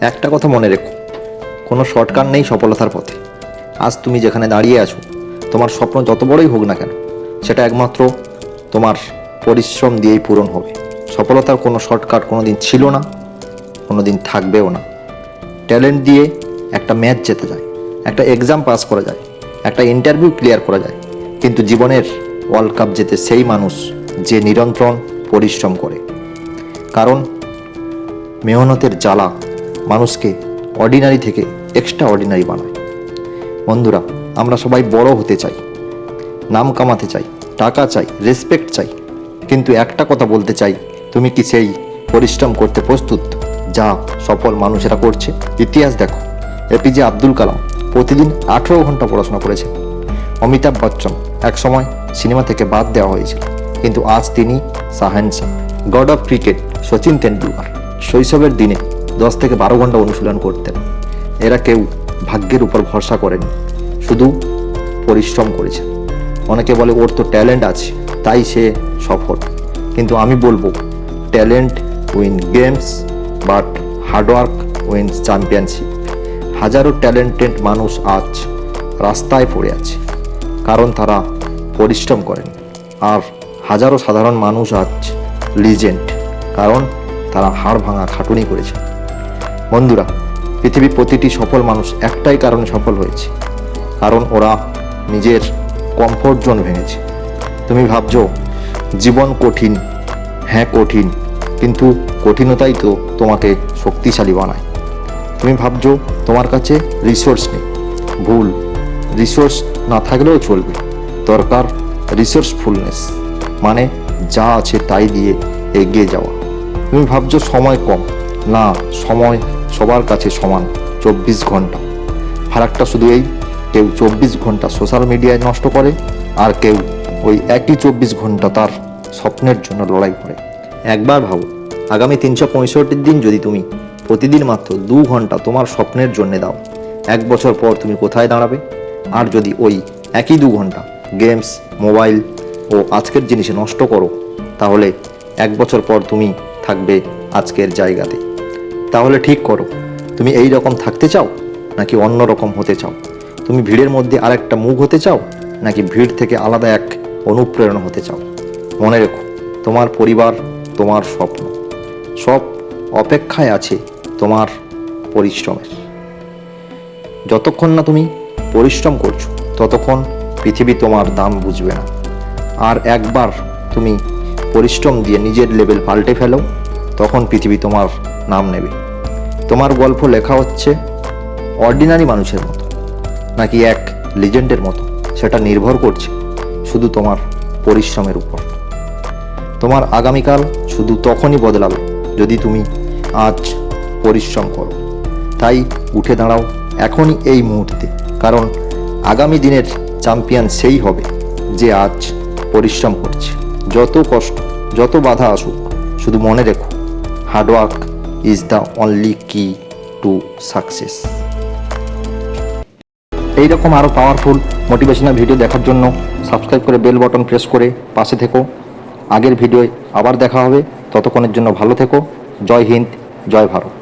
একটা কথা মনে রেখো। কোনো শর্টকাট নেই সফলতার পথে। আজ তুমি যেখানে দাঁড়িয়ে আছো, তোমার স্বপ্ন যত বড়ই হোক না কেন, সেটা একমাত্র তোমার পরিশ্রম দিয়েই পূরণ হবে। সফলতার কোনো শর্টকাট কোনো দিন ছিল না কোনো দিন থাকবেও না। ট্যালেন্ট দিয়ে একটা ম্যাচ জেতা যায়, একটা এক্সাম পাস করা যায়, একটা ইন্টারভিউ ক্লিয়ার করা যায়। কিন্তু জীবনের ওয়ার্ল্ড কাপ জেতে সেই মানুষ যে নিরন্তর পরিশ্রম করে। কারণ মেহনতের জ্বালা মানুষকে অর্ডিনারি থেকে এক্সট্রা অর্ডিনারি বানায়। বন্ধুরা, আমরা সবাই বড় হতে চাই, নাম কামাতে চাই, টাকা চাই রেসপেক্ট চাই। কিন্তু একটা কথা বলতে চাই, তুমি কি সেই পরিশ্রম করতে প্রস্তুত যা সফল মানুষেরা করছে? ইতিহাস দেখো এপিজে আব্দুল কালাম প্রতিদিন আঠেরো ঘণ্টা পড়াশোনা করেছে অমিতাভ বচ্চন একসময় সিনেমা থেকে বাদ দেওয়া হয়েছিল, কিন্তু আজ তিনি সাহেনসা God of cricket Sachin Tendulkar. শৈশবের দিনে দশ থেকে বারো ঘণ্টা অনুশীলন করতেন। এরা কেউ ভাগ্যের উপর ভরসা করেনি, শুধু পরিশ্রম করেছে অনেকে বলে, ওর তো ট্যালেন্ট আছে, তাই সে সফল। কিন্তু আমি বলব, talent win games, but hard work win championship. হাজারো ট্যালেন্টেড মানুষ আজ রাস্তায় পড়ে আছে, কারণ তারা পরিশ্রম করেন। আর হাজারো সাধারণ মানুষ আজ লিজেন্ড, কারণ তারা হাড় ভাঙা খাটুনি করেছে বন্ধুরা, পৃথিবীর প্রতিটি সফল মানুষ একটাই কারণে সফল হয়েছে। কারণ ওরা নিজের কমফোর্ট জোন ভেঙেছে। তুমি ভাবছ, জীবন কঠিন হ্যাঁ কঠিন, কিন্তু কঠিনতাই তো তোমাকে শক্তিশালী বানায়। তুমি ভাবছ, তোমার কাছে রিসোর্স নেই। ভুল রিসোর্স না থাকলেও চলবে। দরকার রিসোর্সফুলনেস মানে যা আছে তাই দিয়ে এগিয়ে যাওয়া। তুমি ভাবছ, সময় কম। না, সময় সবার কাছে সমান চব্বিশ ঘণ্টা। ফারাকটা শুধু এই, কেউ চব্বিশ ঘণ্টা সোশ্যাল মিডিয়ায় নষ্ট করে, আর কেউ ওই একই চব্বিশ ঘণ্টা তার স্বপ্নের জন্য লড়াই করে। একবার ভাবো, আগামী তিনশো পঁয়ষট্টি দিন যদি তুমি প্রতিদিন মাত্র দু ঘণ্টা তোমার স্বপ্নের জন্য দাও, এক বছর পর তুমি কোথায় দাঁড়াবে? আর যদি ওই একই দু ঘণ্টা গেমস মোবাইল ও আজকের জিনিসে নষ্ট করো, তাহলে এক বছর পর তুমি থাকবে আজকের জায়গাতে। তাহলে ঠিক করো। তুমি এই রকম থাকতে চাও নাকি অন্য রকম হতে চাও? তুমি ভিড়ের মধ্যে আরেকটা মুখ হতে চাও নাকি ভিড় থেকে আলাদা এক অনুপ্রেরণা হতে চাও? মনে রেখো, তোমার পরিবার তোমার স্বপ্ন। সব অপেক্ষায় আছে তোমার পরিশ্রমের। যতক্ষণ না তুমি পরিশ্রম করছ, ততক্ষণ পৃথিবী তোমার দাম বুঝবে না। আর একবার তুমি পরিশ্রম দিয়ে নিজের লেভেল পাল্টে ফেলো, তখন পৃথিবী তোমার নাম নেবে। তোমার গল্প লেখা হচ্ছে অর্ডিনারি মানুষের মতো, নাকি এক লিজেন্ডের মতো, সেটা নির্ভর করছে শুধু তোমার পরিশ্রমের উপর। তোমার আগামীকাল শুধু তখনই বদলাবে যদি তুমি আজ পরিশ্রম করো। তাই উঠে দাঁড়াও এখনই এই মুহূর্তে, কারণ আগামী দিনের চ্যাম্পিয়ন সেই হবে যে আজ পরিশ্রম করছে। যত কষ্ট, যত বাধা আসুক, শুধু মনে রেখো hard work is the only key to success এইরকম আরও পাওয়ারফুল মোটিভেশনাল ভিডিও দেখার জন্য সাবস্ক্রাইব করে বেল বটন প্রেস করে পাশে থেকো। আগের ভিডিওয় আবার দেখা হবে। ততক্ষণের জন্য ভালো থেকো। জয় হিন্দ, জয় ভারত।